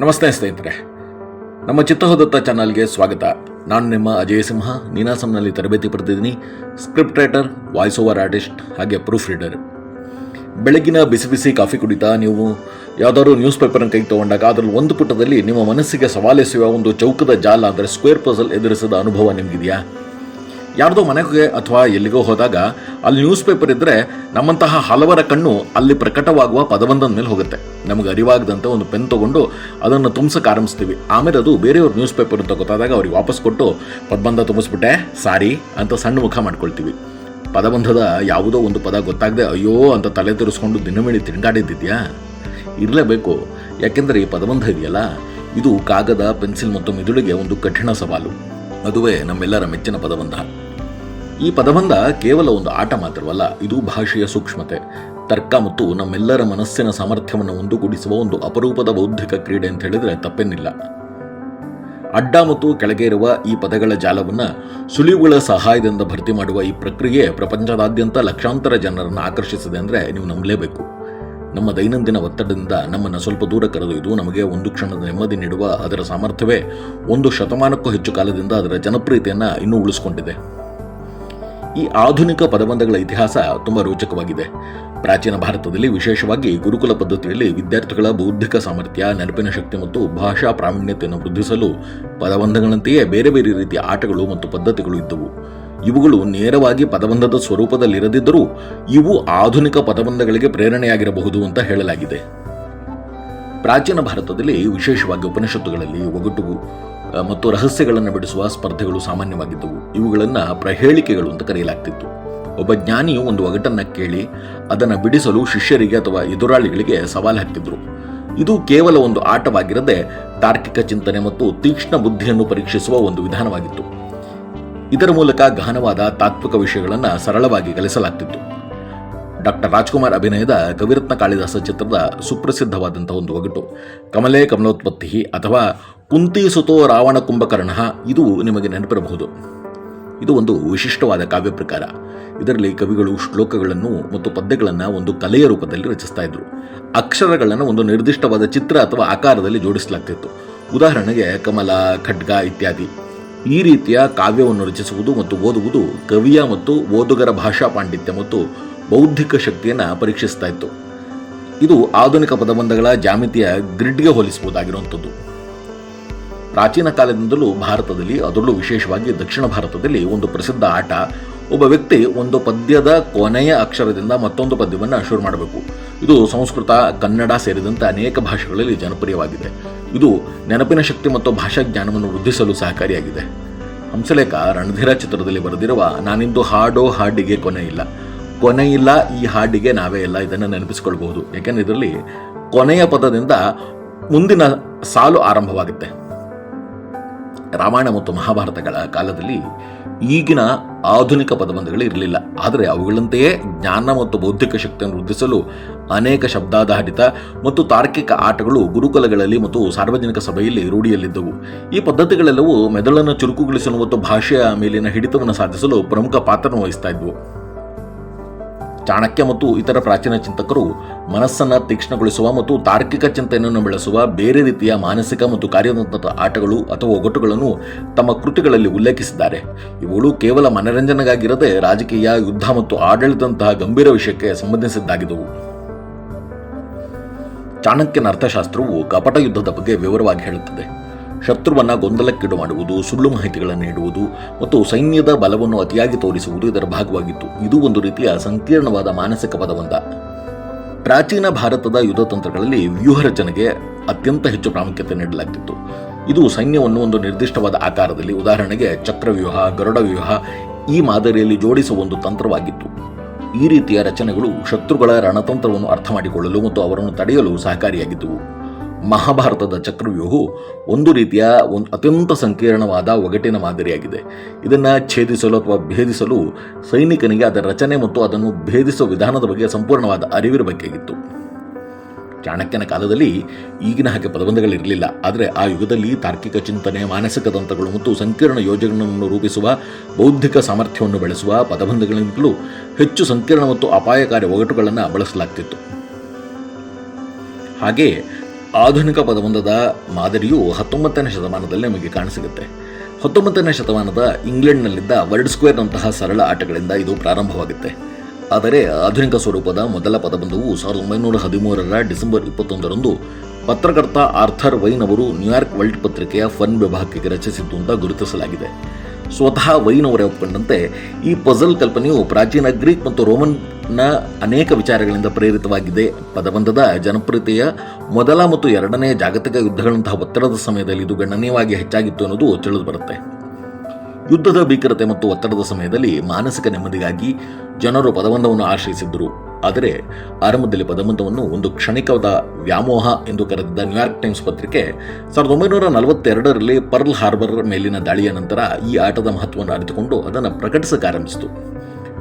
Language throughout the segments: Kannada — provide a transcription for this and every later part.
ನಮಸ್ತೆ ಸ್ನೇಹಿತರೆ. ನಮ್ಮ ಚಿತ್ತಹೋದತ್ತ ಚಾನಲ್ಗೆ ಸ್ವಾಗತ. ನಾನು ನಿಮ್ಮ ಅಜಯ್ ಸಿಂಹ. ನೀನಾಸಂನಲ್ಲಿ ತರಬೇತಿ ಪಡೆದಿದ್ದೀನಿ. Script writer, voice over artist, ಹಾಗೆ ಪ್ರೂಫ್ ರೀಡರ್. ಬೆಳಗಿನ ಬಿಸಿ ಬಿಸಿ ಕಾಫಿ ಕುಡಿತಾ ನೀವು ಯಾವುದಾದ್ರು ನ್ಯೂಸ್ ಪೇಪರ್ನ ಕೈಗೆ ತಗೊಂಡಾಗ ಅದರಲ್ಲಿ ಒಂದು ಪುಟದಲ್ಲಿ ನಿಮ್ಮ ಮನಸ್ಸಿಗೆ ಸವಾಲೆಸೆಯುವ ಒಂದು ಚೌಕದ ಜಾಲ, ಅಂದರೆ ಸ್ಕ್ವೇರ್ ಪಜಲ್ ಎದುರಿಸಿದ ಅನುಭವ ನಿಮಗಿದೆಯಾ? ಯಾರ್ದೋ ಮನೆಗೆ ಅಥವಾ ಎಲ್ಲಿಗೋ ಹೋದಾಗ ಅಲ್ಲಿ ನ್ಯೂಸ್ ಪೇಪರ್ ಇದ್ದರೆ ನಮ್ಮಂತಹ ಹಲವರ ಕಣ್ಣು ಅಲ್ಲಿ ಪ್ರಕಟವಾಗುವ ಪದಬಂಧದ ಮೇಲೆ ಹೋಗುತ್ತೆ. ನಮಗೆ ಅರಿವಾಗದಂತೆ ಒಂದು ಪೆನ್ ತಗೊಂಡು ಅದನ್ನು ತುಂಬಿಸಕ್ಕೆ ಆರಂಭಿಸ್ತೀವಿ. ಆಮೇಲೆ ಅದು ಬೇರೆಯವ್ರ ನ್ಯೂಸ್ ಪೇಪರ್ ಅಂತ ಗೊತ್ತಾದಾಗ ಅವ್ರಿಗೆ ವಾಪಸ್ ಕೊಟ್ಟು ಪದಬಂಧ ತುಂಬಿಸ್ಬಿಟ್ಟೆ, ಸಾರಿ ಅಂತ ಸಣ್ಣ ಮುಖ ಮಾಡ್ಕೊಳ್ತೀವಿ. ಪದಬಂಧದ ಯಾವುದೋ ಒಂದು ಪದ ಗೊತ್ತಾಗದೆ, ಅಯ್ಯೋ ಅಂತ ತಲೆ ತಿರುಸ್ಕೊಂಡು ದಿನಮಿಡಿ ತಿಂಗಾಡಿದ್ದಿದ್ಯಾ ಇರಲೇಬೇಕು. ಯಾಕೆಂದರೆ ಈ ಪದಬಂಧ ಇದೆಯಲ್ಲ, ಇದು ಕಾಗದ, ಪೆನ್ಸಿಲ್ ಮತ್ತು ಮಿದುಳಿಗೆ ಒಂದು ಕಠಿಣ ಸವಾಲು. ಅದುವೇ ನಮ್ಮೆಲ್ಲರ ಮೆಚ್ಚಿನ ಪದಬಂಧ. ಈ ಪದಬಂಧ ಕೇವಲ ಒಂದು ಆಟ ಮಾತ್ರವಲ್ಲ, ಇದು ಭಾಷೆಯ ಸೂಕ್ಷ್ಮತೆ. ತರ್ಕ ಮತ್ತು ನಮ್ಮೆಲ್ಲರ ಮನಸ್ಸಿನ ಸಾಮರ್ಥ್ಯವನ್ನು ಒಂದುಗೂಡಿಸುವ ಒಂದು ಅಪರೂಪದ ಬೌದ್ಧಿಕ ಕ್ರೀಡೆ ಅಂತ ಹೇಳಿದರೆ ತಪ್ಪೇನಿಲ್ಲ. ಅಡ್ಡ ಮತ್ತು ಕೆಳಗೆ ಇರುವ ಈ ಪದಗಳ ಜಾಲವನ್ನು ಸುಳಿವುಗಳ ಸಹಾಯದಿಂದ ಭರ್ತಿ ಮಾಡುವ ಈ ಪ್ರಕ್ರಿಯೆ ಪ್ರಪಂಚದಾದ್ಯಂತ ಲಕ್ಷಾಂತರ ಜನರನ್ನು ಆಕರ್ಷಿಸಿದೆ ಅಂದರೆ ನೀವು ನಂಬಲೇಬೇಕು. ನಮ್ಮ ದೈನಂದಿನ ಒತ್ತಡದಿಂದ ನಮ್ಮನ್ನು ಸ್ವಲ್ಪ ದೂರ ಕರೆದೊಯ್ದು ನಮಗೆ ಒಂದು ಕ್ಷಣದ ನೆಮ್ಮದಿ ನೀಡುವ ಅದರ ಸಾಮರ್ಥ್ಯವೇ ಒಂದು ಶತಮಾನಕ್ಕೂ ಹೆಚ್ಚು ಕಾಲದಿಂದ ಅದರ ಜನಪ್ರಿಯತೆಯನ್ನು ಇನ್ನೂ ಉಳಿಸಿಕೊಂಡಿದೆ. ಈ ಆಧುನಿಕ ಪದಬಂಧಗಳ ಇತಿಹಾಸ ತುಂಬ ರೋಚಕವಾಗಿದೆ. ಪ್ರಾಚೀನ ಭಾರತದಲ್ಲಿ ವಿಶೇಷವಾಗಿ ಗುರುಕುಲ ಪದ್ಧತಿಯಲ್ಲಿ ವಿದ್ಯಾರ್ಥಿಗಳ ಬೌದ್ಧಿಕ ಸಾಮರ್ಥ್ಯ, ನೆನಪಿನ ಶಕ್ತಿ ಮತ್ತು ಭಾಷಾ ಪ್ರಾವೀಣ್ಯತೆಯನ್ನು ವೃದ್ಧಿಸಲು ಪದಬಂಧಗಳಂತೆಯೇ ಬೇರೆ ಬೇರೆ ರೀತಿಯ ಆಟಗಳು ಮತ್ತು ಪದ್ಧತಿಗಳು ಇದ್ದವು. ಇವುಗಳು ನೇರವಾಗಿ ಪದಬಂಧದ ಸ್ವರೂಪದಲ್ಲಿರದಿದ್ದರೂ ಇವು ಆಧುನಿಕ ಪದಬಂಧಗಳಿಗೆ ಪ್ರೇರಣೆಯಾಗಿರಬಹುದು ಅಂತ ಹೇಳಲಾಗಿದೆ. ಪ್ರಾಚೀನ ಭಾರತದಲ್ಲಿ ವಿಶೇಷವಾಗಿ ಉಪನಿಷತ್ತುಗಳಲ್ಲಿ ಒಗಟು ಮತ್ತು ರಹಸ್ಯಗಳನ್ನು ಬಿಡಿಸುವ ಸ್ಪರ್ಧೆಗಳು ಸಾಮಾನ್ಯವಾಗಿದ್ದವು. ಇವುಗಳನ್ನು ಪ್ರಹೇಳಿಕೆಗಳು ಅಂತ ಕರೆಯಲಾಗ್ತಿತ್ತು. ಒಬ್ಬ ಜ್ಞಾನಿಯು ಒಂದು ಒಗಟನ್ನು ಕೇಳಿ ಅದನ್ನು ಬಿಡಿಸಲು ಶಿಷ್ಯರಿಗೆ ಅಥವಾ ಎದುರಾಳಿಗಳಿಗೆ ಸವಾಲು ಹಾಕ್ತಿದ್ರು ಇದು ಕೇವಲ ಒಂದು ಆಟವಾಗಿರದೆ ತಾರ್ಕಿಕ ಚಿಂತನೆ ಮತ್ತು ತೀಕ್ಷ್ಣ ಬುದ್ಧಿಯನ್ನು ಪರೀಕ್ಷಿಸುವ ಒಂದು ವಿಧಾನವಾಗಿತ್ತು. ಇದರ ಮೂಲಕ ಗಹನವಾದ ತಾತ್ವಿಕ ವಿಷಯಗಳನ್ನು ಸರಳವಾಗಿ ಕಲಿಸಲಾಗ್ತಿತ್ತು ಡಾಕ್ಟರ್ ರಾಜ್ಕುಮಾರ್ ಅಭಿನಯದ ಕವಿರತ್ನ ಕಾಳಿದಾಸ ಚಿತ್ರದ ಸುಪ್ರಸಿದ್ಧವಾದಂತಹ ಒಂದು ಒಗಟು. ಕಮಲೇ ಕಮಲೋತ್ಪತ್ತಿ ಅಥವಾ ಕುಂತಿ ಸುತೋ ರಾವಣ ಕುಂಭಕರ್ಣ, ಇದು ನಿಮಗೆ ನೆನಪಿರಬಹುದು. ಇದು ಒಂದು ವಿಶಿಷ್ಟವಾದ ಕಾವ್ಯ ಪ್ರಕಾರ. ಇದರಲ್ಲಿ ಕವಿಗಳು ಶ್ಲೋಕಗಳನ್ನು ಮತ್ತು ಪದ್ಯಗಳನ್ನು ಒಂದು ಕಲೆಯ ರೂಪದಲ್ಲಿ ರಚಿಸ್ತಾ ಇದ್ರು. ಅಕ್ಷರಗಳನ್ನು ಒಂದು ನಿರ್ದಿಷ್ಟವಾದ ಚಿತ್ರ ಅಥವಾ ಆಕಾರದಲ್ಲಿ ಜೋಡಿಸಲಾಗ್ತಿತ್ತು. ಉದಾಹರಣೆಗೆ ಕಮಲ, ಖಡ್ಗ ಇತ್ಯಾದಿ. ಈ ರೀತಿಯ ಕಾವ್ಯವನ್ನು ರಚಿಸುವುದು ಮತ್ತು ಓದುವುದು ಕವಿಯ ಮತ್ತು ಓದುಗರ ಭಾಷಾ ಪಾಂಡಿತ್ಯ ಮತ್ತು ಬೌದ್ಧಿಕ ಶಕ್ತಿಯನ್ನು ಪರೀಕ್ಷಿಸ್ತಾ ಇತ್ತು. ಇದು ಆಧುನಿಕ ಪದಬಂಧಗಳ ಜಾಮಿತಿಯ ಗ್ರಿಡ್ಗೆ ಹೋಲಿಸಬಹುದಾಗಿರುವಂಥದ್ದು. ಪ್ರಾಚೀನ ಕಾಲದಿಂದಲೂ ಭಾರತದಲ್ಲಿ, ಅದರಲ್ಲೂ ವಿಶೇಷವಾಗಿ ದಕ್ಷಿಣ ಭಾರತದಲ್ಲಿ ಒಂದು ಪ್ರಸಿದ್ಧ ಆಟ, ಒಬ್ಬ ವ್ಯಕ್ತಿ ಒಂದು ಪದ್ಯದ ಕೊನೆಯ ಅಕ್ಷರದಿಂದ ಮತ್ತೊಂದು ಪದ್ಯವನ್ನು ಶುರು ಮಾಡಬೇಕು. ಇದು ಸಂಸ್ಕೃತ, ಕನ್ನಡ ಸೇರಿದಂತೆ ಅನೇಕ ಭಾಷೆಗಳಲ್ಲಿ ಜನಪ್ರಿಯವಾಗಿದೆ. ಇದು ನೆನಪಿನ ಶಕ್ತಿ ಮತ್ತು ಭಾಷಾ ಜ್ಞಾನವನ್ನು ವೃದ್ಧಿಸಲು ಸಹಕಾರಿಯಾಗಿದೆ. ಹಂಸಲೇಖ ರಣಧೀರ ಚಿತ್ರದಲ್ಲಿ ಬರೆದಿರುವ, ನಾನಿಂದು ಹಾಡೋ ಹಾಡಿಗೆ ಕೊನೆ ಇಲ್ಲ. ಕೊನೆ ಇಲ್ಲ ಈ ಹಾಡಿಗೆ ನಾವೇ ಇಲ್ಲ, ಇದನ್ನು ನೆನಪಿಸಿಕೊಳ್ಬಹುದು. ಯಾಕೆಂದರೆ ಇದರಲ್ಲಿ ಕೊನೆಯ ಪದದಿಂದ ಮುಂದಿನ ಸಾಲು ಆರಂಭವಾಗುತ್ತೆ. ರಾಮಾಯಣ ಮತ್ತು ಮಹಾಭಾರತಗಳ ಕಾಲದಲ್ಲಿ ಈಗಿನ ಆಧುನಿಕ ಪದಬಂಧಗಳು ಇರಲಿಲ್ಲ. ಆದರೆ ಅವುಗಳಂತೆಯೇ ಜ್ಞಾನ ಮತ್ತು ಬೌದ್ಧಿಕ ಶಕ್ತಿಯನ್ನು ವೃದ್ಧಿಸಲು ಅನೇಕ ಶಬ್ದಾಧಾರಿತ ಮತ್ತು ತಾರ್ಕಿಕ ಆಟಗಳು ಗುರುಕುಲಗಳಲ್ಲಿ ಮತ್ತು ಸಾರ್ವಜನಿಕ ಸಭೆಯಲ್ಲಿ ರೂಢಿಯಲ್ಲಿದ್ದವು. ಈ ಪದ್ಧತಿಗಳೆಲ್ಲವೂ ಮೆದುಳನ್ನು ಚುರುಕುಗೊಳಿಸಲು ಮತ್ತು ಭಾಷೆಯ ಮೇಲಿನ ಹಿಡಿತವನ್ನು ಸಾಧಿಸಲು ಪ್ರಮುಖ ಪಾತ್ರವನ್ನು ವಹಿಸ್ತಾ ಇದ್ವು. ಚಾಣಕ್ಯ ಮತ್ತು ಇತರ ಪ್ರಾಚೀನ ಚಿಂತಕರು ಮನಸ್ಸನ್ನು ತೀಕ್ಷ್ಣಗೊಳಿಸುವ ಮತ್ತು ತಾರ್ಕಿಕ ಚಿಂತನೆಯನ್ನು ಬೆಳೆಸುವ ಬೇರೆ ರೀತಿಯ ಮಾನಸಿಕ ಮತ್ತು ಕಾರ್ಯತಂತ್ರದ ಆಟಗಳು ಅಥವಾ ಒಗಟುಗಳನ್ನು ತಮ್ಮ ಕೃತಿಗಳಲ್ಲಿ ಉಲ್ಲೇಖಿಸಿದ್ದಾರೆ. ಇವುಗಳು ಕೇವಲ ಮನರಂಜನೆಗಾಗಿರದೆ ರಾಜಕೀಯ, ಯುದ್ಧ ಮತ್ತು ಆಡಳಿತದಂತಹ ಗಂಭೀರ ವಿಷಯಕ್ಕೆ ಸಂಬಂಧಿಸಿದ್ದಾಗಿದ್ದವು. ಚಾಣಕ್ಯನ ಅರ್ಥಶಾಸ್ತ್ರವು ಕಪಟ ಯುದ್ಧದ ಬಗ್ಗೆ ವಿವರವಾಗಿ ಹೇಳುತ್ತದೆ. ಶತ್ರುವನ್ನ ಗೊಂದಲಕ್ಕೀಡು ಮಾಡುವುದು, ಸುಳ್ಳು ಮಾಹಿತಿಗಳನ್ನು ನೀಡುವುದು ಮತ್ತು ಸೈನ್ಯದ ಬಲವನ್ನು ಅತಿಯಾಗಿ ತೋರಿಸುವುದು ಇದರ ಭಾಗವಾಗಿತ್ತು. ಇದು ಒಂದು ರೀತಿಯ ಸಂಕೀರ್ಣವಾದ ಮಾನಸಿಕ ಪದಬಂಧ ಪ್ರಾಚೀನ ಭಾರತದ ಯುದ್ಧ ತಂತ್ರಗಳಲ್ಲಿ ವ್ಯೂಹ ರಚನೆಗೆ ಅತ್ಯಂತ ಹೆಚ್ಚು ಪ್ರಾಮುಖ್ಯತೆ ನೀಡಲಾಗ್ತಿತ್ತು. ಇದು ಸೈನ್ಯವನ್ನು ಒಂದು ನಿರ್ದಿಷ್ಟವಾದ ಆಕಾರದಲ್ಲಿ, ಉದಾಹರಣೆಗೆ ಚಕ್ರವ್ಯೂಹ ಗರುಡ ವ್ಯೂಹ ಈ ಮಾದರಿಯಲ್ಲಿ ಜೋಡಿಸುವ ಒಂದು ತಂತ್ರವಾಗಿತ್ತು. ಈ ರೀತಿಯ ರಚನೆಗಳು ಶತ್ರುಗಳ ರಣತಂತ್ರವನ್ನು ಅರ್ಥ ಮಾಡಿಕೊಳ್ಳಲು ಮತ್ತು ಅವರನ್ನು ತಡೆಯಲು ಸಹಕಾರಿಯಾಗಿದ್ದವು. ಮಹಾಭಾರತದ ಚಕ್ರವ್ಯೂಹು ಒಂದು ರೀತಿಯ ಒಂದು ಅತ್ಯಂತ ಸಂಕೀರ್ಣವಾದ ಒಗಟಿನ ಮಾದರಿಯಾಗಿದೆ. ಇದನ್ನು ಛೇದಿಸಲು ಅಥವಾ ಭೇದಿಸಲು ಸೈನಿಕನಿಗೆ ಅದರ ರಚನೆ ಮತ್ತು ಅದನ್ನು ಭೇದಿಸುವ ವಿಧಾನದ ಬಗ್ಗೆ ಸಂಪೂರ್ಣವಾದ ಅರಿವಿರಬೇಕಾಗಿತ್ತು ಚಾಣಕ್ಯನ ಕಾಲದಲ್ಲಿ ಈಗಿನ ಹಾಗೆ ಪದಬಂಧಗಳಿರಲಿಲ್ಲ. ಆದರೆ ಆ ಯುಗದಲ್ಲಿ ತಾರ್ಕಿಕ ಚಿಂತನೆ, ಮಾನಸಿಕ ತಂತ್ರಗಳು ಮತ್ತು ಸಂಕೀರ್ಣ ಯೋಜನೆಗಳನ್ನು ರೂಪಿಸುವ, ಬೌದ್ಧಿಕ ಸಾಮರ್ಥ್ಯವನ್ನು ಬೆಳೆಸುವ ಪದಬಂಧಗಳಿಗಿಂತಲೂ ಹೆಚ್ಚು ಸಂಕೀರ್ಣ ಮತ್ತು ಅಪಾಯಕಾರಿ ಒಗಟುಗಳನ್ನು ಬಳಸಲಾಗ್ತಿತ್ತು. ಹಾಗೆ ಆಧುನಿಕ ಪದಬಂಧದ ಮಾದರಿಯು ಹತ್ತೊಂಬತ್ತನೇ ಶತಮಾನದಲ್ಲಿ ನಮಗೆ ಕಾಣಸಿಗುತ್ತೆ. ಹತ್ತೊಂಬತ್ತನೇ ಶತಮಾನದ ಇಂಗ್ಲೆಂಡ್ನಲ್ಲಿದ್ದ ವರ್ಡ್ ಸ್ಕ್ವೇರ್ನಂತಹ ಸರಳ ಆಟಗಳಿಂದ ಇದು ಪ್ರಾರಂಭವಾಗುತ್ತೆ. ಆದರೆ ಆಧುನಿಕ ಸ್ವರೂಪದ ಮೊದಲ ಪದಬಂಧವು ಸಾವಿರದ ಒಂಬೈನೂರ ಹದಿಮೂರರ ಡಿಸೆಂಬರ್ ಇಪ್ಪತ್ತೊಂದರಂದು ಪತ್ರಕರ್ತ ಆರ್ಥರ್ ವೈನ್ ಅವರು ನ್ಯೂಯಾರ್ಕ್ ವರ್ಲ್ಡ್ ಪತ್ರಿಕೆಯ ಫನ್ ವಿಭಾಗಕ್ಕೆ ರಚಿಸಿದ್ದು ಅಂತ ಗುರುತಿಸಲಾಗಿದೆ. ಸ್ವತಃ ವೈನ್ ಅವರೇ ಒಪ್ಪಿಕೊಂಡಂತೆ ಈ ಪಜಲ್ ಕಲ್ಪನೆಯು ಪ್ರಾಚೀನ ಗ್ರೀಕ್ ಮತ್ತು ರೋಮನ್ನ ಅನೇಕ ವಿಚಾರಗಳಿಂದ ಪ್ರೇರಿತವಾಗಿದೆ. ಪದಬಂಧದ ಜನಪ್ರಿಯತೆಯ ಮೊದಲ ಮತ್ತು ಎರಡನೇ ಜಾಗತಿಕ ಯುದ್ಧಗಳಂತಹ ಒತ್ತಡದ ಸಮಯದಲ್ಲಿ ಇದು ಗಣನೀಯವಾಗಿ ಹೆಚ್ಚಾಗಿತ್ತು ಅನ್ನೋದು ತಿಳಿದು ಬರುತ್ತೆ. ಯುದ್ಧದ ಭೀಕರತೆ ಮತ್ತು ಒತ್ತಡದ ಸಮಯದಲ್ಲಿ ಮಾನಸಿಕ ನೆಮ್ಮದಿಗಾಗಿ ಜನರು ಪದಬಂಧವನ್ನು ಆಶ್ರಯಿಸಿದ್ದರು. ಆದರೆ ಆರಂಭದಲ್ಲಿ ಪದಬಂಧವನ್ನು ಒಂದು ಕ್ಷಣಿಕವಾದ ವ್ಯಾಮೋಹ ಎಂದು ಕರೆದಿದ್ದ ನ್ಯೂಯಾರ್ಕ್ ಟೈಮ್ಸ್ ಪತ್ರಿಕೆ ಸಾವಿರದ ಒಂಬೈನೂರ ನಲವತ್ತೆರಡರಲ್ಲಿ ಪರ್ಲ್ ಹಾರ್ಬರ್ ಮೇಲಿನ ದಾಳಿಯ ನಂತರ ಈ ಆಟದ ಮಹತ್ವವನ್ನು ಅರಿತುಕೊಂಡು ಅದನ್ನು ಪ್ರಕಟಿಸಕ್ಕೆ ಆರಂಭಿಸಿತು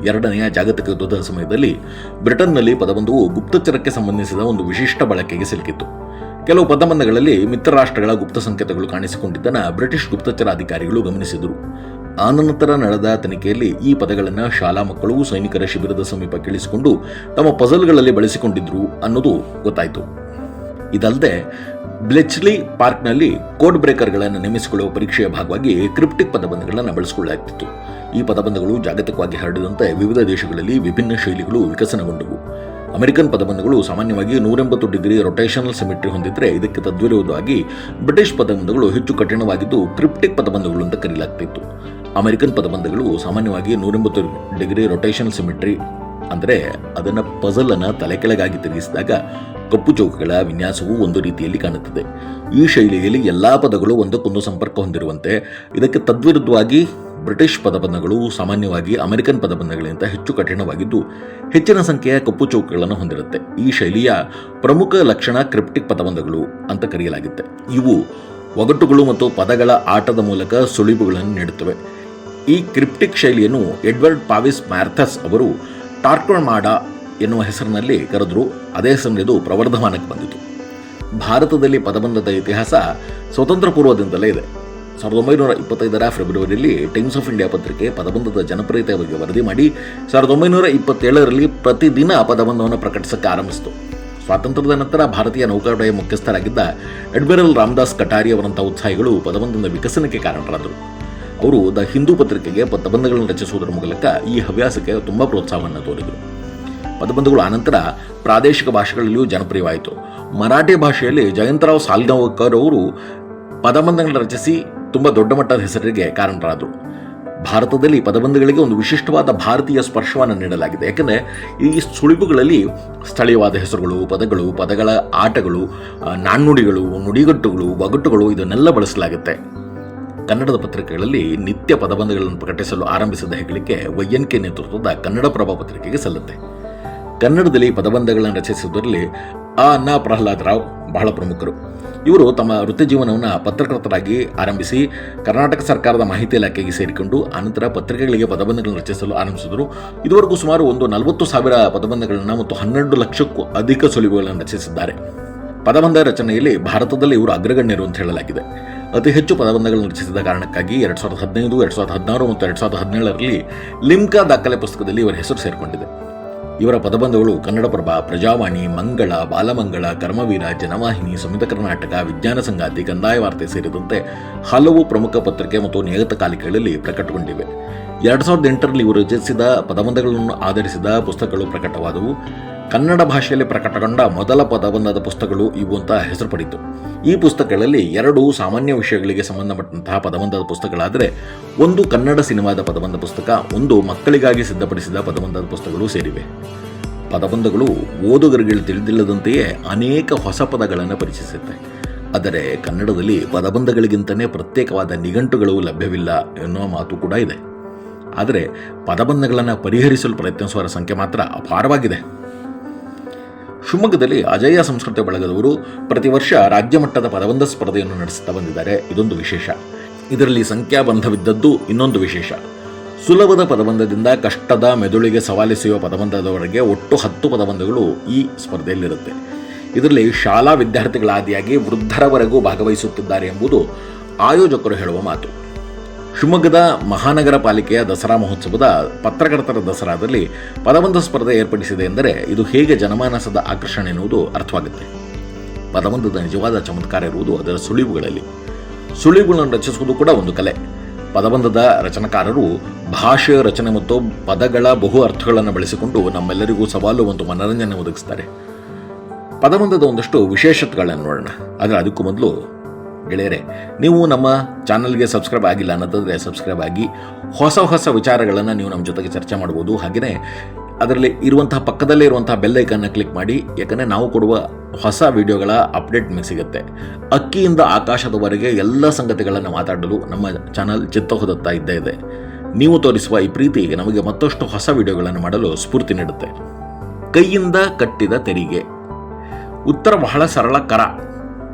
ಎರಡನೆಯ ಜಾಗತಿಕ ಯುದ್ಧದ ಸಮಯದಲ್ಲಿ ಬ್ರಿಟನ್ನಲ್ಲಿ ಪದಬಂಧವು ಗುಪ್ತಚರಕ್ಕೆ ಸಂಬಂಧಿಸಿದ ಒಂದು ವಿಶಿಷ್ಟ ಬಳಕೆಗೆ ಸಿಲುಕಿತ್ತು ಕೆಲವು ಪದಬಂಧಗಳಲ್ಲಿ ಮಿತ್ರರಾಷ್ಟ್ರಗಳ ಗುಪ್ತ ಸಂಕೇತಗಳು ಕಾಣಿಸಿಕೊಂಡಿದ್ದನ್ನು ಬ್ರಿಟಿಷ್ ಗುಪ್ತಚರ ಅಧಿಕಾರಿಗಳು ಗಮನಿಸಿದರು. ಆನಂತರ ನಡೆದ ತನಿಖೆಯಲ್ಲಿ ಈ ಪದಗಳನ್ನು ಶಾಲಾ ಮಕ್ಕಳು, ಸೈನಿಕರ ಶಿಬಿರದ ಸಮೀಪ ಕೇಳಿಸಿಕೊಂಡು ತಮ್ಮ ಪಜಲ್ಗಳಲ್ಲಿ ಬಳಸಿಕೊಂಡಿದ್ರು ಅನ್ನೋದು ಗೊತ್ತಾಯಿತು. ಇದಲ್ಲದೆ ಬ್ಲೆಚ್ಲಿ ಪಾರ್ಕ್ನಲ್ಲಿ ಕೋಡ್ ಬ್ರೇಕರ್ಗಳನ್ನು ನೇಮಿಸಿಕೊಳ್ಳುವ ಪರೀಕ್ಷೆಯ ಭಾಗವಾಗಿ ಕ್ರಿಪ್ಟಿಕ್ ಪದಬಂಧಗಳನ್ನು ಬಳಸಿಕೊಳ್ಳಲಾಗ್ತಿತ್ತು. ಈ ಪದಬಂಧಗಳು ಜಾಗತಿಕವಾಗಿ ಹರಡಿದಂತೆ ವಿವಿಧ ದೇಶಗಳಲ್ಲಿ ವಿಭಿನ್ನ ಶೈಲಿಗಳು ವಿಕಸನಗೊಂಡವು. ಅಮೆರಿಕನ್ ಪದಬಂಧಗಳು ಸಾಮಾನ್ಯವಾಗಿ ನೂರೆಂಬತ್ತು ಡಿಗ್ರಿ ರೊಟೇಷನಲ್ ಸಿಮಿಟ್ರಿ ಹೊಂದಿದ್ರೆ ಇದಕ್ಕೆ ತದ್ವಿರೋಧವಾಗಿ ಬ್ರಿಟಿಷ್ ಪದಬಂಧಗಳು ಹೆಚ್ಚು ಕಠಿಣವಾಗಿದ್ದು ಕ್ರಿಪ್ಟಿಕ್ ಪದಬಂಧಗಳು ಅಂತ ಕರೆಯಲಾಗ್ತಿತ್ತು ಅಮೆರಿಕನ್ ಪದಬಂಧಗಳು ಸಾಮಾನ್ಯವಾಗಿ ನೂರೆಂಬತ್ತು ಡಿಗ್ರಿ ರೊಟೇಷನಲ್ ಸಿಮಿಟ್ರಿ ಅಂದರೆ ಅದನ್ನು ಪಜಲನ್ನು ತಲೆ ಕೆಳಗಾಗಿ ತಿರುಗಿಸಿದಾಗ ಕಪ್ಪು ಚೌಕಗಳ ವಿನ್ಯಾಸವು ಒಂದು ರೀತಿಯಲ್ಲಿ ಕಾಣುತ್ತದೆ. ಈ ಶೈಲಿಯಲ್ಲಿ ಎಲ್ಲ ಪದಗಳು ಒಂದಕ್ಕೊಂದು ಸಂಪರ್ಕ ಹೊಂದಿರುವಂತೆ ಇದಕ್ಕೆ ತದ್ವಿರುದ್ಧವಾಗಿ ಬ್ರಿಟಿಷ್ ಪದಬಂಧಗಳು ಸಾಮಾನ್ಯವಾಗಿ ಅಮೆರಿಕನ್ ಪದಬಂಧಗಳಿಗಿಂತ ಹೆಚ್ಚು ಕಠಿಣವಾಗಿದ್ದು, ಹೆಚ್ಚಿನ ಸಂಖ್ಯೆಯ ಕಪ್ಪು ಚೌಕಗಳನ್ನು ಹೊಂದಿರುತ್ತೆ. ಈ ಶೈಲಿಯ ಪ್ರಮುಖ ಲಕ್ಷಣ ಕ್ರಿಪ್ಟಿಕ್ ಪದಬಂಧಗಳು ಅಂತ ಕರೆಯಲಾಗುತ್ತೆ. ಇವು ಒಗಟುಗಳು ಮತ್ತು ಪದಗಳ ಆಟದ ಮೂಲಕ ಸುಳಿವುಗಳನ್ನು ನೀಡುತ್ತವೆ. ಈ ಕ್ರಿಪ್ಟಿಕ್ ಶೈಲಿಯನ್ನು ಎಡ್ವರ್ಡ್ ಪಾವಿಸ್ ಮ್ಯಾರ್ಥಸ್ ಅವರು ಟಾರ್ಕೊಮಾಡ ಎನ್ನುವ ಹೆಸರಿನಲ್ಲಿ ಕರೆದರು. ಅದೇ ಹೆಸರಿನಿದು ಪ್ರವರ್ಧಮಾನಕ್ಕೆ ಬಂದಿತು. ಭಾರತದಲ್ಲಿ ಪದಬಂಧದ ಇತಿಹಾಸ ಸ್ವತಂತ್ರ ಪೂರ್ವದಿಂದಲೇ ಇದೆ. ಸಾವಿರದ ಒಂಬೈನೂರ ಇಪ್ಪತ್ತೈದರ ಫೆಬ್ರವರಿಯಲ್ಲಿ ಟೈಮ್ಸ್ ಆಫ್ ಇಂಡಿಯಾ ಪತ್ರಿಕೆ ಪದಬಂಧದ ಜನಪ್ರಿಯತೆ ಬಗ್ಗೆ ವರದಿ ಮಾಡಿ ಸಾವಿರದ ಒಂಬೈನೂರ ಇಪ್ಪತ್ತೇಳರಲ್ಲಿ ಪ್ರತಿದಿನ ಪದಬಂಧವನ್ನು ಪ್ರಕಟಿಸಕ್ಕೆ ಆರಂಭಿಸಿತು. ಸ್ವಾತಂತ್ರ್ಯದ ನಂತರ ಭಾರತೀಯ ನೌಕಾಪಡೆಯ ಮುಖ್ಯಸ್ಥರಾಗಿದ್ದ ಅಡ್ಮಿರಲ್ ರಾಮದಾಸ್ ಕಟಾರಿ ಅವರಂಥ ಉತ್ಸಾಹಿಗಳು ಪದಬಂಧದ ವಿಕಸನಕ್ಕೆ ಕಾರಣರಾದರು. ಅವರು ದ ಹಿಂದೂ ಪತ್ರಿಕೆಗೆ ಪದಬಂಧಗಳನ್ನು ರಚಿಸುವುದರ ಮೂಲಕ ಈ ಹವ್ಯಾಸಕ್ಕೆ ತುಂಬ ಪ್ರೋತ್ಸಾಹವನ್ನು ತೋರಿದರು. ಪದಬಂಧಗಳು ಆನಂತರ ಪ್ರಾದೇಶಿಕ ಭಾಷೆಗಳಲ್ಲಿಯೂ ಜನಪ್ರಿಯವಾಯಿತು. ಮರಾಠಿ ಭಾಷೆಯಲ್ಲಿ ಜಯಂತರಾವ್ ಸಾಲ್ಗಾಂವ್ಕರ್ ಅವರು ಪದಬಂಧಗಳನ್ನು ರಚಿಸಿ ತುಂಬ ದೊಡ್ಡ ಮಟ್ಟದ ಹೆಸರಿಗೆ ಕಾರಣರಾದರು. ಭಾರತದಲ್ಲಿ ಪದಬಂಧಗಳಿಗೆ ಒಂದು ವಿಶಿಷ್ಟವಾದ ಭಾರತೀಯ ಸ್ಪರ್ಶವನ್ನು ನೀಡಲಾಗಿದೆ. ಯಾಕಂದರೆ ಈ ಸುಳಿವುಗಳಲ್ಲಿ ಸ್ಥಳೀಯವಾದ ಹೆಸರುಗಳು, ಪದಗಳು, ಪದಗಳ ಆಟಗಳು ನಾಣ್ಣುಡಿಗಳು, ನುಡಿಗಟ್ಟುಗಳು ಒಗಟ್ಟುಗಳು ಇದನ್ನೆಲ್ಲ ಬಳಸಲಾಗುತ್ತೆ. ಕನ್ನಡದ ಪತ್ರಿಕೆಗಳಲ್ಲಿ ನಿತ್ಯ ಪದಬಂಧಗಳನ್ನು ಪ್ರಕಟಿಸಲು ಆರಂಭಿಸಿದ ಹೆಗ್ಗಳಿಕೆ ವೈಎನ್ಕೆ ನೇತೃತ್ವದ ಕನ್ನಡಪ್ರಭ ಪತ್ರಿಕೆಗೆ ಸಲ್ಲುತ್ತೆ. ಕನ್ನಡದಲ್ಲಿ ಪದಬಂಧಗಳನ್ನು ರಚಿಸುವುದರಲ್ಲಿ ಆ ನ ಪ್ರಹ್ಲಾದ್ ರಾವ್ ಬಹಳ ಪ್ರಮುಖರು. ಇವರು ತಮ್ಮ ವೃತ್ತಿ ಜೀವನವನ್ನು ಪತ್ರಕರ್ತರಾಗಿ ಆರಂಭಿಸಿ ಕರ್ನಾಟಕ ಸರ್ಕಾರದ ಮಾಹಿತಿ ಇಲಾಖೆಗೆ ಸೇರಿಕೊಂಡು ಅನಂತರ ಪತ್ರಿಕೆಗಳಿಗೆ ಪದಬಂಧಗಳನ್ನು ರಚಿಸಲು ಆರಂಭಿಸಿದರು. ಇದುವರೆಗೂ ಸುಮಾರು ಒಂದು ನಲವತ್ತು ಸಾವಿರ ಪದಬಂಧಗಳನ್ನು ಮತ್ತು ಹನ್ನೆರಡು ಲಕ್ಷಕ್ಕೂ ಅಧಿಕ ಸುಳಿವುಗಳನ್ನು ರಚಿಸಿದ್ದಾರೆ. ಪದಬಂಧ ರಚನೆಯಲ್ಲಿ ಭಾರತದಲ್ಲಿ ಇವರು ಅಗ್ರಗಣ್ಯರು ಅಂತ ಹೇಳಲಾಗಿದೆ. ಅತಿ ಹೆಚ್ಚು ಪದಬಂಧಗಳನ್ನು ರಚಿಸಿದ ಕಾರಣಕ್ಕಾಗಿ ಎರಡು ಸಾವಿರದ ಹದಿನೈದು, ಎರಡು ಸಾವಿರದ ಹದಿನಾರು ಮತ್ತು ಎರಡು ಸಾವಿರದ ಹದಿನೇಳರಲ್ಲಿ ಲಿಮ್ಕಾ ದಾಖಲೆ ಪುಸ್ತಕದಲ್ಲಿ ಇವರ ಹೆಸರು ಸೇರಿಕೊಂಡಿದೆ. ಇವರ ಪದಬಂಧಗಳು ಕನ್ನಡಪ್ರಭ, ಪ್ರಜಾವಾಣಿ, ಮಂಗಳ, ಬಾಲಮಂಗಳ, ಕರ್ಮವೀರ, ಜನವಾಹಿನಿ, ಸಮಿತ ಕರ್ನಾಟಕ, ವಿಜ್ಞಾನ ಸಂಗಾತಿ, ಕಂದಾಯ ವಾರ್ತೆ ಸೇರಿದಂತೆ ಹಲವು ಪ್ರಮುಖ ಪತ್ರಿಕೆ ಮತ್ತು ನಿಯತಕಾಲಿಕೆಗಳಲ್ಲಿ ಪ್ರಕಟಗೊಂಡಿವೆ. ಎರಡು ಸಾವಿರದ ಎಂಟರಲ್ಲಿ ಇವರು ರಚಿಸಿದ ಪದಬಂಧಗಳನ್ನು ಆಧರಿಸಿದ ಪುಸ್ತಕಗಳು ಪ್ರಕಟವಾದವು. ಕನ್ನಡ ಭಾಷೆಯಲ್ಲಿ ಪ್ರಕಟಗೊಂಡ ಮೊದಲ ಪದಬಂಧದ ಪುಸ್ತಕಗಳು ಇವು ಅಂತ ಹೆಸರು ಪಡೆಯಿತು. ಈ ಪುಸ್ತಕಗಳಲ್ಲಿ ಎರಡು ಸಾಮಾನ್ಯ ವಿಷಯಗಳಿಗೆ ಸಂಬಂಧಪಟ್ಟಂತಹ ಪದಬಂಧದ ಪುಸ್ತಕಗಳಾದರೆ, ಒಂದು ಕನ್ನಡ ಸಿನಿಮಾದ ಪದಬಂಧ ಪುಸ್ತಕ, ಒಂದು ಮಕ್ಕಳಿಗಾಗಿ ಸಿದ್ಧಪಡಿಸಿದ ಪದಬಂಧದ ಪುಸ್ತಕಗಳು ಸೇರಿವೆ. ಪದಬಂಧಗಳು ಓದುಗರಿಗೆ ತಿಳಿದಿಲ್ಲದಂತೆಯೇ ಅನೇಕ ಹೊಸ ಪದಗಳನ್ನು ಪರಿಚಯಿಸುತ್ತೆ. ಆದರೆ ಕನ್ನಡದಲ್ಲಿ ಪದಬಂಧಗಳಿಗಿಂತಲೇ ಪ್ರತ್ಯೇಕವಾದ ನಿಘಂಟುಗಳು ಲಭ್ಯವಿಲ್ಲ ಎನ್ನುವ ಮಾತು ಕೂಡ ಇದೆ. ಆದರೆ ಪದಬಂಧಗಳನ್ನು ಪರಿಹರಿಸಲು ಪ್ರಯತ್ನಿಸುವವರ ಸಂಖ್ಯೆ ಮಾತ್ರ ಅಪಾರವಾಗಿದೆ. ಶಿವಮೊಗ್ಗದಲ್ಲಿ ಅಜಯ ಸಂಸ್ಕೃತಿ ಬಳಗದವರು ಪ್ರತಿ ವರ್ಷ ರಾಜ್ಯ ಮಟ್ಟದ ಪದಬಂಧ ಸ್ಪರ್ಧೆಯನ್ನು ನಡೆಸುತ್ತಾ ಬಂದಿದ್ದಾರೆ. ಇದೊಂದು ವಿಶೇಷ. ಇದರಲ್ಲಿ ಸಂಖ್ಯಾಬಂಧವಿದ್ದದ್ದು ಇನ್ನೊಂದು ವಿಶೇಷ. ಸುಲಭದ ಪದಬಂಧದಿಂದ ಕಷ್ಟದ ಮೆದುಳಿಗೆ ಸವಾಲಿಸುವ ಪದಬಂಧದವರೆಗೆ ಒಟ್ಟು ಹತ್ತು ಪದಬಂಧಗಳು ಈ ಸ್ಪರ್ಧೆಯಲ್ಲಿರುತ್ತೆ. ಇದರಲ್ಲಿ ಶಾಲಾ ವಿದ್ಯಾರ್ಥಿಗಳಾದಿಯಾಗಿ ವೃದ್ಧರವರೆಗೂ ಭಾಗವಹಿಸುತ್ತಿದ್ದಾರೆ ಎಂಬುದು ಆಯೋಜಕರು ಹೇಳುವ ಮಾತು. ಶಿವಮೊಗ್ಗದ ಮಹಾನಗರ ಪಾಲಿಕೆಯ ದಸರಾ ಮಹೋತ್ಸವದ ಪತ್ರಕರ್ತರ ದಸರಾದಲ್ಲಿ ಪದಬಂಧ ಸ್ಪರ್ಧೆ ಏರ್ಪಡಿಸಿದೆ ಎಂದರೆ ಇದು ಹೇಗೆ ಜನಮಾನಸದ ಆಕರ್ಷಣೆ ಎನ್ನುವುದು ಅರ್ಥವಾಗುತ್ತೆ. ಪದಬಂಧದ ನಿಜವಾದ ಚಮತ್ಕಾರ ಇರುವುದು ಅದರ ಸುಳಿವುಗಳಲ್ಲಿ. ಸುಳಿವುಗಳನ್ನು ರಚಿಸುವುದು ಕೂಡ ಒಂದು ಕಲೆ. ಪದಬಂಧದ ರಚನಕಾರರು ಭಾಷೆಯ ರಚನೆ ಮತ್ತು ಪದಗಳ ಬಹು ಅರ್ಥಗಳನ್ನು ಬಳಸಿಕೊಂಡು ನಮ್ಮೆಲ್ಲರಿಗೂ ಸವಾಲು ಮತ್ತು ಮನರಂಜನೆ ಒದಗಿಸ್ತಾರೆ. ಪದಬಂಧದ ಒಂದಷ್ಟು ವಿಶೇಷತೆಗಳನ್ನು ನೋಡೋಣ. ಆದರೆ ಅದಕ್ಕೂ ಮೊದಲು ಗೆಳೆಯರೆ, ನೀವು ನಮ್ಮ ಚಾನಲ್ಗೆ ಸಬ್ಸ್ಕ್ರೈಬ್ ಆಗಿಲ್ಲ ಅನ್ನೋದಾದರೆ ಸಬ್ಸ್ಕ್ರೈಬ್ ಆಗಿ. ಹೊಸ ಹೊಸ ವಿಚಾರಗಳನ್ನು ನೀವು ನಮ್ಮ ಜೊತೆಗೆ ಚರ್ಚೆ ಮಾಡ್ಬೋದು. ಹಾಗೆಯೇ ಅದರಲ್ಲಿ ಇರುವಂತಹ ಪಕ್ಕದಲ್ಲೇ ಇರುವಂತಹ ಬೆಲ್ಲೈಕನ್ನು ಕ್ಲಿಕ್ ಮಾಡಿ. ಯಾಕಂದರೆ ನಾವು ಕೊಡುವ ಹೊಸ ವಿಡಿಯೋಗಳ ಅಪ್ಡೇಟ್ ನಿಮಗೆ ಸಿಗುತ್ತೆ. ಅಕ್ಕಿಯಿಂದ ಆಕಾಶದವರೆಗೆ ಎಲ್ಲ ಸಂಗತಿಗಳನ್ನು ಮಾತಾಡಲು ನಮ್ಮ ಚಾನಲ್ ಚಿತ್ತಹೋದತ್ತಾ ಇದ್ದೇ ಇದೆ. ನೀವು ತೋರಿಸುವ ಈ ಪ್ರೀತಿ ನಮಗೆ ಮತ್ತಷ್ಟು ಹೊಸ ವಿಡಿಯೋಗಳನ್ನು ಮಾಡಲು ಸ್ಫೂರ್ತಿ ನೀಡುತ್ತೆ. ಕೈಯಿಂದ ಕಟ್ಟಿದ ತೆರಿಗೆ. ಉತ್ತರ ಬಹಳ ಸರಳ ಕರ.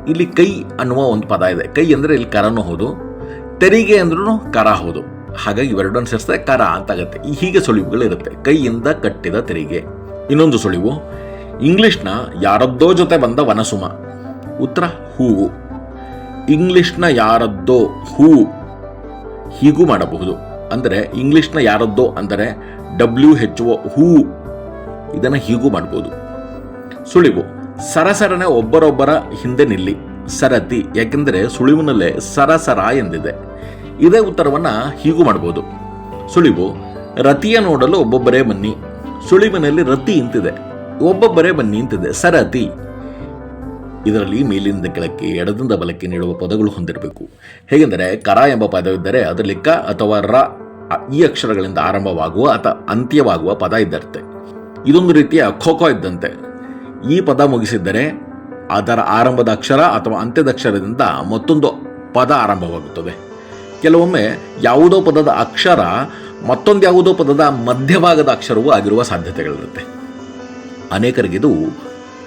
ಇಲ್ಲಿ ಕೈ ಅನ್ನುವ ಒಂದು ಪದ ಇದೆ. ಕೈ ಅಂದರೆ ಇಲ್ಲಿ ಕರನೂ ಹೌದು. ತೆರಿಗೆ ಅಂದ್ರೂ ಕರ ಹೌದು. ಹಾಗಾಗಿ ಇವೆರಡನ್ನು ಸೇರಿಸಿದ್ರೆ ಕರ ಅಂತ ಆಗುತ್ತೆ. ಈ ಹೀಗೆ ಸುಳಿವುಗಳಿರುತ್ತೆ ಕೈಯಿಂದ ಕಟ್ಟಿದ ತೆರಿಗೆ. ಇನ್ನೊಂದು ಸುಳಿವು. ಇಂಗ್ಲಿಷ್ನ ಯಾರದ್ದೋ ಜೊತೆ ಬಂದ ವನಸುಮ. ಉತ್ತರ ಹೂವು ಇಂಗ್ಲಿಷ್ನ ಯಾರದ್ದೋ ಹೂ ಹೀಗೂ ಮಾಡಬಹುದು. ಅಂದರೆ ಇಂಗ್ಲಿಷ್ನ ಯಾರದ್ದೋ ಅಂದರೆ ಡಬ್ಲ್ಯೂ ಹೆಚ್ ಒ ಹೂ. ಇದನ್ನು ಹೀಗೂ ಮಾಡ್ಬೋದು ಸುಳಿವು. ಸರಸರನೆ ಒಬ್ಬರೊಬ್ಬರ ಹಿಂದೆ ನಿಲ್ಲಿ. ಸರತಿ ಯಾಕೆಂದರೆ ಸುಳಿವಿನಲ್ಲೇ ಸರಸರ ಎಂದಿದೆ. ಇದೇ ಉತ್ತರವನ್ನು ಹೀಗೂ ಮಾಡ್ಬೋದು. ಸುಳಿವು, ರತಿಯ ನೋಡಲು ಒಬ್ಬೊಬ್ಬರೇ ಬನ್ನಿ. ಸುಳಿವಿನಲ್ಲಿ ರತಿ ಇಂತಿದೆ ಒಬ್ಬೊಬ್ಬರೇ ಬನ್ನಿ ಇಂತಿದೆ ಸರತಿ. ಇದರಲ್ಲಿ ಮೇಲಿನಿಂದ ಕೆಳಕ್ಕೆ, ಎಡದಿಂದ ಬಲಕ್ಕೆ ನೀಡುವ ಪದಗಳು ಹೊಂದಿರಬೇಕು. ಹೇಗೆಂದರೆ, ಕರ ಎಂಬ ಪದವಿದ್ದರೆ ಅದರಲ್ಲಿ ಕ ಅಥವಾ ರ ಈ ಅಕ್ಷರಗಳಿಂದ ಆರಂಭವಾಗುವ ಅಥವಾ ಅಂತ್ಯವಾಗುವ ಪದ ಇದ್ದರುತ್ತೆ ಇದೊಂದು ರೀತಿಯ ಖೋಖೋ ಇದ್ದಂತೆ. ಈ ಪದ ಮುಗಿಸಿದ್ದರೆ ಅದರ ಆರಂಭದ ಅಕ್ಷರ ಅಥವಾ ಅಂತ್ಯದ ಅಕ್ಷರದಿಂದ ಮತ್ತೊಂದು ಪದ ಆರಂಭವಾಗುತ್ತದೆ. ಕೆಲವೊಮ್ಮೆ ಯಾವುದೋ ಪದದ ಅಕ್ಷರ ಮತ್ತೊಂದು ಯಾವುದೋ ಪದದ ಮಧ್ಯಭಾಗದ ಅಕ್ಷರವೂ ಆಗಿರುವ ಸಾಧ್ಯತೆಗಳಿರುತ್ತೆ. ಅನೇಕರಿಗೆ ಇದು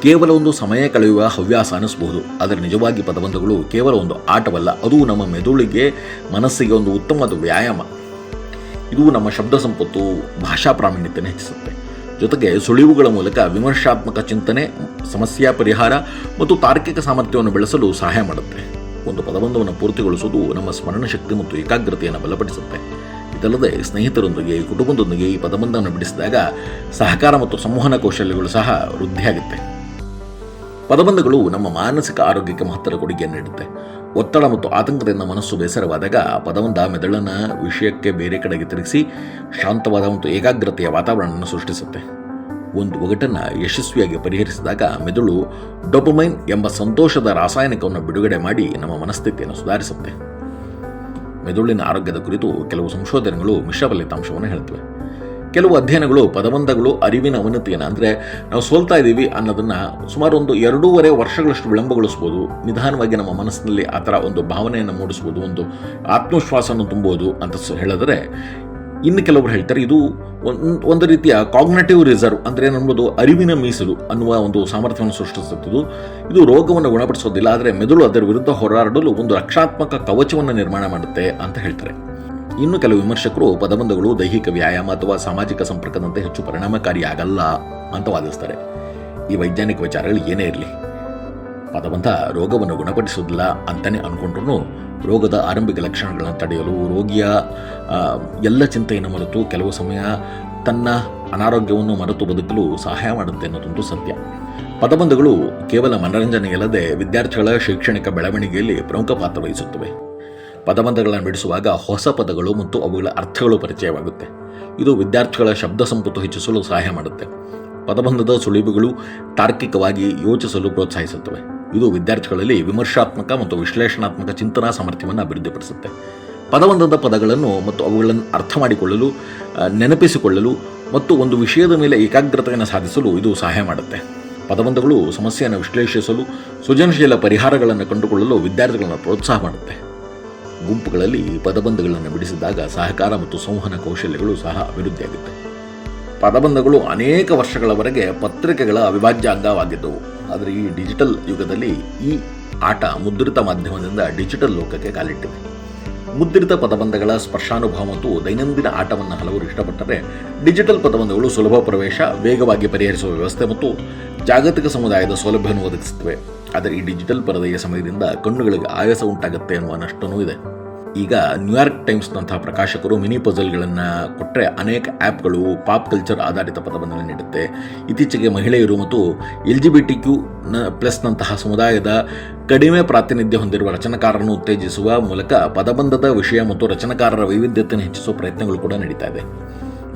ಕೇವಲ ಒಂದು ಸಮಯ ಕಳೆಯುವ ಹವ್ಯಾಸ ಅನಿಸಬಹುದು ಆದರೆ ನಿಜವಾಗಿ ಪದಬಂಧಗಳು ಕೇವಲ ಒಂದು ಆಟವಲ್ಲ, ಅದು ನಮ್ಮ ಮೆದುಳಿಗೆ, ಮನಸ್ಸಿಗೆ ಒಂದು ಉತ್ತಮವಾದ ವ್ಯಾಯಾಮ. ಇದು ನಮ್ಮ ಶಬ್ದ ಸಂಪತ್ತು, ಭಾಷಾ ಪ್ರಾವೀಣ್ಯತೆಯನ್ನು ಹೆಚ್ಚಿಸುತ್ತೆ. ಜೊತೆಗೆ ಸುಳಿವುಗಳ ಮೂಲಕ ವಿಮರ್ಶಾತ್ಮಕ ಚಿಂತನೆ ಸಮಸ್ಯೆಯ ಪರಿಹಾರ ಮತ್ತು ತಾರ್ಕಿಕ ಸಾಮರ್ಥ್ಯವನ್ನು ಬೆಳೆಸಲು ಸಹಾಯ ಮಾಡುತ್ತೆ. ಒಂದು ಪದಬಂಧವನ್ನು ಪೂರ್ತಿಗೊಳಿಸುವುದು ನಮ್ಮ ಸ್ಮರಣ ಶಕ್ತಿ ಮತ್ತು ಏಕಾಗ್ರತೆಯನ್ನು ಬಲಪಡಿಸುತ್ತೆ. ಇದಲ್ಲದೆ ಸ್ನೇಹಿತರೊಂದಿಗೆ, ಕುಟುಂಬದೊಂದಿಗೆ ಈ ಪದಬಂಧವನ್ನು ಬಿಡಿಸಿದಾಗ ಸಹಕಾರ ಮತ್ತು ಸಂವಹನ ಕೌಶಲ್ಯಗಳು ಸಹ ವೃದ್ಧಿಯಾಗುತ್ತೆ. ಪದಬಂಧಗಳು ನಮ್ಮ ಮಾನಸಿಕ ಆರೋಗ್ಯಕ್ಕೆ ಮಹತ್ತರ ಕೊಡುಗೆಯನ್ನು ನೀಡುತ್ತೆ. ಒತ್ತಡ ಮತ್ತು ಆತಂಕದಿಂದ ಮನಸ್ಸು ಬೇಸರವಾದಾಗ ಪದಬಂಧ ಮೆದುಳನ್ನು ವಿಷಯಕ್ಕೆ ಬೇರೆ ಕಡೆಗೆ ತಿರುಗಿಸಿ ಶಾಂತವಾದ ಮತ್ತು ಏಕಾಗ್ರತೆಯ ವಾತಾವರಣವನ್ನು ಸೃಷ್ಟಿಸುತ್ತೆ. ಒಂದು ಒಗಟನ್ನು ಯಶಸ್ವಿಯಾಗಿ ಪರಿಹರಿಸಿದಾಗ ಮೆದುಳು ಡೊಪಮೈನ್ ಎಂಬ ಸಂತೋಷದ ರಾಸಾಯನಿಕವನ್ನು ಬಿಡುಗಡೆ ಮಾಡಿ ನಮ್ಮ ಮನಸ್ಥಿತಿಯನ್ನು ಸುಧಾರಿಸುತ್ತೆ. ಮೆದುಳಿನ ಆರೋಗ್ಯದ ಕುರಿತು ಕೆಲವು ಸಂಶೋಧನೆಗಳು ಮಿಶ್ರ ಫಲಿತಾಂಶವನ್ನು ಹೇಳ್ತವೆ. ಕೆಲವು ಅಧ್ಯಯನಗಳು, ಪದಬಂಧಗಳು, ಅರಿವಿನ ಅವನತಿಯನ್ನು ಅಂದರೆ ನಾವು ಸೋಲ್ತಾ ಇದ್ದೀವಿ ಅನ್ನೋದನ್ನು ಸುಮಾರು ಒಂದು ಎರಡೂವರೆ ವರ್ಷಗಳಷ್ಟು ವಿಳಂಬಗೊಳಿಸ್ಬೋದು. ನಿಧಾನವಾಗಿ ನಮ್ಮ ಮನಸ್ಸಿನಲ್ಲಿ ಆ ಥರ ಒಂದು ಭಾವನೆಯನ್ನು ಮೂಡಿಸ್ಬೋದು, ಒಂದು ಆತ್ಮವಿಶ್ವಾಸವನ್ನು ತುಂಬೋದು ಅಂತ ಹೇಳಿದ್ರೆ, ಇನ್ನು ಕೆಲವರು ಹೇಳ್ತಾರೆ, ಇದು ಒಂದು ಒಂದು ರೀತಿಯ ಕಾಗ್ನೇಟಿವ್ ರಿಸರ್ವ್ ಅಂದರೆ ಏನನ್ಬೋದು ಅರಿವಿನ ಮೀಸಲು ಅನ್ನುವ ಒಂದು ಸಾಮರ್ಥ್ಯವನ್ನು ಸೃಷ್ಟಿಸುತ್ತಿದ್ದು, ಇದು ರೋಗವನ್ನು ಗುಣಪಡಿಸೋದಿಲ್ಲ, ಆದರೆ ಮೆದುಳು ಅದರ ವಿರುದ್ಧ ಹೋರಾಡಲು ಒಂದು ರಕ್ಷಾತ್ಮಕ ಕವಚವನ್ನು ನಿರ್ಮಾಣ ಮಾಡುತ್ತೆ ಅಂತ ಹೇಳ್ತಾರೆ. ಇನ್ನು ಕೆಲವು ವಿಮರ್ಶಕರು ಪದಬಂಧಗಳು, ದೈಹಿಕ ವ್ಯಾಯಾಮ ಅಥವಾ ಸಾಮಾಜಿಕ ಸಂಪರ್ಕದಂತೆ ಹೆಚ್ಚು ಪರಿಣಾಮಕಾರಿಯಾಗಲ್ಲ ಅಂತ ವಾದಿಸ್ತಾರೆ. ಈ ವೈಜ್ಞಾನಿಕ ವಿಚಾರಗಳು ಏನೇ ಇರಲಿ. ಪದಬಂಧ ರೋಗವನ್ನು ಗುಣಪಡಿಸುವುದಿಲ್ಲ ಅಂತಲೇ ಅನ್ಕೊಂಡ್ರು ರೋಗದ ಆರಂಭಿಕ ಲಕ್ಷಣಗಳನ್ನು ತಡೆಯಲು ರೋಗಿಯ ಎಲ್ಲ ಚಿಂತೆಯನ್ನು ಮರೆತು ಕೆಲವು ಸಮಯ ತನ್ನ ಅನಾರೋಗ್ಯವನ್ನು ಮರೆತು ಬದುಕಲು ಸಹಾಯ ಮಾಡುತ್ತೆ ಅನ್ನೋದೊಂದು ಸತ್ಯ. ಪದಬಂಧಗಳು ಕೇವಲ ಮನರಂಜನೆಯಲ್ಲದೆ ವಿದ್ಯಾರ್ಥಿಗಳ ಶೈಕ್ಷಣಿಕ ಬೆಳವಣಿಗೆಯಲ್ಲಿ ಪ್ರಮುಖ ಪಾತ್ರ ವಹಿಸುತ್ತವೆ. ಪದಬಂಧಗಳನ್ನು ಬಿಡಿಸುವಾಗ ಹೊಸ ಪದಗಳು ಮತ್ತು ಅವುಗಳ ಅರ್ಥಗಳು ಪರಿಚಯವಾಗುತ್ತೆ. ಇದು ವಿದ್ಯಾರ್ಥಿಗಳ ಶಬ್ದ ಸಂಪತ್ತು ಹೆಚ್ಚಿಸಲು ಸಹಾಯ ಮಾಡುತ್ತೆ. ಪದಬಂಧದ ಸುಳಿವುಗಳು ತಾರ್ಕಿಕವಾಗಿ ಯೋಚಿಸಲು ಪ್ರೋತ್ಸಾಹಿಸುತ್ತವೆ. ಇದು ವಿದ್ಯಾರ್ಥಿಗಳಲ್ಲಿ ವಿಮರ್ಶಾತ್ಮಕ ಮತ್ತು ವಿಶ್ಲೇಷಣಾತ್ಮಕ ಚಿಂತನಾ ಸಾಮರ್ಥ್ಯವನ್ನು ಅಭಿವೃದ್ಧಿಪಡಿಸುತ್ತೆ. ಪದಬಂಧದ ಪದಗಳನ್ನು ಮತ್ತು ಅವುಗಳನ್ನು ಅರ್ಥ ಮಾಡಿಕೊಳ್ಳಲು ನೆನಪಿಸಿಕೊಳ್ಳಲು ಮತ್ತು ಒಂದು ವಿಷಯದ ಮೇಲೆ ಏಕಾಗ್ರತೆಯನ್ನು ಸಾಧಿಸಲು ಇದು ಸಹಾಯ ಮಾಡುತ್ತೆ. ಪದಬಂಧಗಳು ಸಮಸ್ಯೆಯನ್ನು ವಿಶ್ಲೇಷಿಸಲು ಸೃಜನಶೀಲ ಪರಿಹಾರಗಳನ್ನು ಕಂಡುಕೊಳ್ಳಲು ವಿದ್ಯಾರ್ಥಿಗಳನ್ನು ಪ್ರೋತ್ಸಾಹ ಮಾಡುತ್ತೆ. ಗುಂಪುಗಳಲ್ಲಿ ಪದಬಂಧಗಳನ್ನು ಬಿಡಿಸಿದಾಗ ಸಹಕಾರ ಮತ್ತು ಸಂವಹನ ಕೌಶಲ್ಯಗಳು ಸಹ ಅಭಿವೃದ್ಧಿಯಾಗುತ್ತೆ. ಪದಬಂಧಗಳು ಅನೇಕ ವರ್ಷಗಳವರೆಗೆ ಪತ್ರಿಕೆಗಳ ಅವಿಭಾಜ್ಯ ಅಂಗವಾಗಿದ್ದವು. ಆದರೆ ಈ ಡಿಜಿಟಲ್ ಯುಗದಲ್ಲಿ ಈ ಆಟ ಮುದ್ರಿತ ಮಾಧ್ಯಮದಿಂದ ಡಿಜಿಟಲ್ ಲೋಕಕ್ಕೆ ಕಾಲಿಟ್ಟಿದೆ. ಮುದ್ರಿತ ಪದಬಂಧಗಳ ಸ್ಪರ್ಶಾನುಭವ ಮತ್ತು ದೈನಂದಿನ ಆಟವನ್ನು ಹಲವರು ಇಷ್ಟಪಟ್ಟರೆ ಡಿಜಿಟಲ್ ಪದಬಂಧಗಳು ಸುಲಭ ಪ್ರವೇಶ, ವೇಗವಾಗಿ ಪರಿಹರಿಸುವ ವ್ಯವಸ್ಥೆ ಮತ್ತು ಜಾಗತಿಕ ಸಮುದಾಯದ ಸೌಲಭ್ಯವನ್ನು ಒದಗಿಸುತ್ತವೆ. ಆದರೆ ಈ ಡಿಜಿಟಲ್ ಪರದೆಯ ಸಮಯದಿಂದ ಕಣ್ಣುಗಳಿಗೆ ಆಯಾಸ ಉಂಟಾಗುತ್ತೆ ಅನ್ನುವ ನಷ್ಟನೂ ಇದೆ. ಈಗ ನ್ಯೂಯಾರ್ಕ್ ಟೈಮ್ಸ್ನಂತಹ ಪ್ರಕಾಶಕರು ಮಿನಿ ಪಜಲ್ಗಳನ್ನು ಕೊಟ್ಟರೆ ಅನೇಕ ಆ್ಯಪ್ಗಳು ಪಾಪ್ ಕಲ್ಚರ್ ಆಧಾರಿತ ಪದವನ್ನು ನೀಡುತ್ತೆ. ಇತ್ತೀಚೆಗೆ ಮಹಿಳೆಯರು ಮತ್ತು L G B T Q ಪ್ಲಸ್ನಂತಹ ಸಮುದಾಯದ ಕಡಿಮೆ ಪ್ರಾತಿನಿಧ್ಯ ಹೊಂದಿರುವ ರಚನಕಾರರನ್ನು ಉತ್ತೇಜಿಸುವ ಮೂಲಕ ಪದಬಂಧದ ವಿಷಯ ಮತ್ತು ರಚನಕಾರರ ವೈವಿಧ್ಯತೆಯನ್ನು ಹೆಚ್ಚಿಸುವ ಪ್ರಯತ್ನಗಳು ಕೂಡ ನಡೀತಾ ಇದೆ.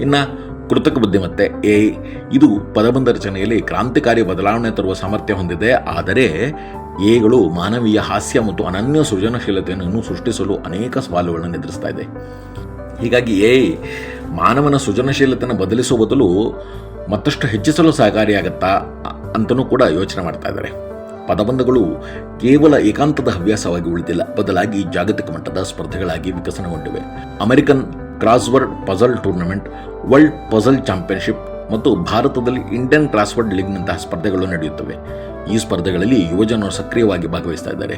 ಇನ್ನು ಕೃತಕ ಬುದ್ಧಿಮತ್ತೆ. ಎ ಇದು ಪದಬಂಧ ರಚನೆಯಲ್ಲಿ ಕ್ರಾಂತಿಕಾರಿ ಬದಲಾವಣೆ ತರುವ ಸಾಮರ್ಥ್ಯ ಹೊಂದಿದೆ. ಆದರೆ ಎಗಳು ಮಾನವೀಯ ಹಾಸ್ಯ ಮತ್ತು ಅನನ್ಯ ಸೃಜನಶೀಲತೆಯನ್ನು ಸೃಷ್ಟಿಸಲು ಅನೇಕ ಸವಾಲುಗಳನ್ನು ಎದುರಿಸ್ತಾ ಇದೆ. ಹೀಗಾಗಿ ಎ ಮಾನವನ ಸೃಜನಶೀಲತೆಯನ್ನು ಬದಲಿಸುವ ಬದಲು ಮತ್ತಷ್ಟು ಹೆಚ್ಚಿಸಲು ಸಹಕಾರಿಯಾಗತ್ತಾ ಅಂತಲೂ ಕೂಡ ಯೋಚನೆ ಮಾಡ್ತಾ ಇದ್ದಾರೆ. ಪದಬಂಧಗಳು ಕೇವಲ ಏಕಾಂತದ ಹವ್ಯಾಸವಾಗಿ ಉಳಿದಿಲ್ಲ. ಬದಲಾಗಿ ಜಾಗತಿಕ ಮಟ್ಟದ ಸ್ಪರ್ಧೆಗಳಾಗಿ ವಿಕಸನಗೊಂಡಿವೆ. American crossword puzzle tournament world puzzle championship ಮತ್ತು ಭಾರತದಲ್ಲಿ ಇಂಡಿಯನ್ ಕ್ರಾಸ್ವರ್ಡ್ ಲೀಗ್ನಂತಹ ಸ್ಪರ್ಧೆಗಳು ನಡೆಯುತ್ತವೆ. ಈ ಸ್ಪರ್ಧೆಗಳಲ್ಲಿ ಯುವಜನರು ಸಕ್ರಿಯವಾಗಿ ಭಾಗವಹಿಸ್ತಾ ಇದ್ದಾರೆ.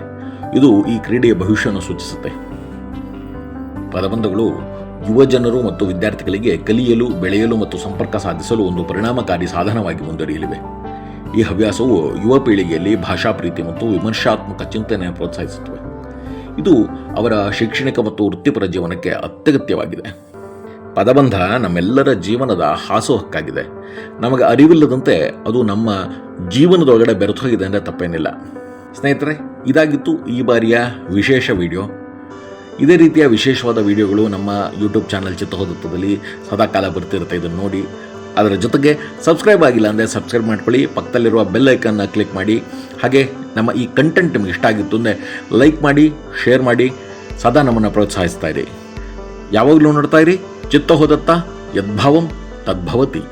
ಇದು ಈ ಕ್ರೀಡೆಯ ಭವಿಷ್ಯವನ್ನು ಸೂಚಿಸುತ್ತೆ. ಪದಬಂಧಗಳು ಯುವಜನರು ಮತ್ತು ವಿದ್ಯಾರ್ಥಿಗಳಿಗೆ ಕಲಿಯಲು, ಬೆಳೆಯಲು ಮತ್ತು ಸಂಪರ್ಕ ಸಾಧಿಸಲು ಒಂದು ಪರಿಣಾಮಕಾರಿ ಸಾಧನವಾಗಿ ಮುಂದುವರಿಯಲಿವೆ. ಈ ಹವ್ಯಾಸವು ಯುವ ಪೀಳಿಗೆಯಲ್ಲಿ ಭಾಷಾ ಪ್ರೀತಿ ಮತ್ತು ವಿಮರ್ಶಾತ್ಮಕ ಚಿಂತನೆಯನ್ನು ಪ್ರೋತ್ಸಾಹಿಸುತ್ತವೆ. ಇದು ಅವರ ಶೈಕ್ಷಣಿಕ ಮತ್ತು ವೃತ್ತಿಪರ ಜೀವನಕ್ಕೆ ಅತ್ಯಗತ್ಯವಾಗಿದೆ. ಪದಬಂಧ ನಮ್ಮೆಲ್ಲರ ಜೀವನದ ಹಾಸುಹಕ್ಕಾಗಿದೆ. ನಮಗೆ ಅರಿವಿಲ್ಲದಂತೆ ಅದು ನಮ್ಮ ಜೀವನದೊಳಗಡೆ ಬೆರೆತೋಗಿದೆ ಅಂದರೆ ತಪ್ಪೇನಿಲ್ಲ. ಸ್ನೇಹಿತರೆ, ಇದಾಗಿತ್ತು ಈ ಬಾರಿಯ ವಿಶೇಷ ವಿಡಿಯೋ. ಇದೇ ರೀತಿಯ ವಿಶೇಷವಾದ ವಿಡಿಯೋಗಳು ನಮ್ಮ ಯೂಟ್ಯೂಬ್ ಚಾನಲ್ ಚಿತ್ರಹೋದತ್ತದಲ್ಲಿ ಸದಾಕಾಲ ಬರ್ತಿರುತ್ತೆ ಇದನ್ನು ನೋಡಿ. ಅದರ ಜೊತೆಗೆ ಸಬ್ಸ್ಕ್ರೈಬ್ ಆಗಿಲ್ಲ ಅಂದರೆ ಸಬ್ಸ್ಕ್ರೈಬ್ ಮಾಡ್ಕೊಳ್ಳಿ. ಪಕ್ಕದಲ್ಲಿರುವ ಬೆಲ್ ಐಕನ್ನ ಕ್ಲಿಕ್ ಮಾಡಿ. ಹಾಗೆ ನಮ್ಮ ಈ ಕಂಟೆಂಟ್ ನಿಮಗೆ ಇಷ್ಟ ಆಗಿತ್ತು ಅಂದರೆ ಲೈಕ್ ಮಾಡಿ ಶೇರ್ ಮಾಡಿ, ಸದಾ ನಮ್ಮನ್ನು ಪ್ರೋತ್ಸಾಹಿಸ್ತಾ ಇರಿ. ಯಾವಾಗಲೂ ನೋಡ್ತಾ ಇರಿ, ಚಿತ್ತ ಹೋದತ್ತ, ಯದ್ಭಾವಂ ತದ್ಭವತಿ.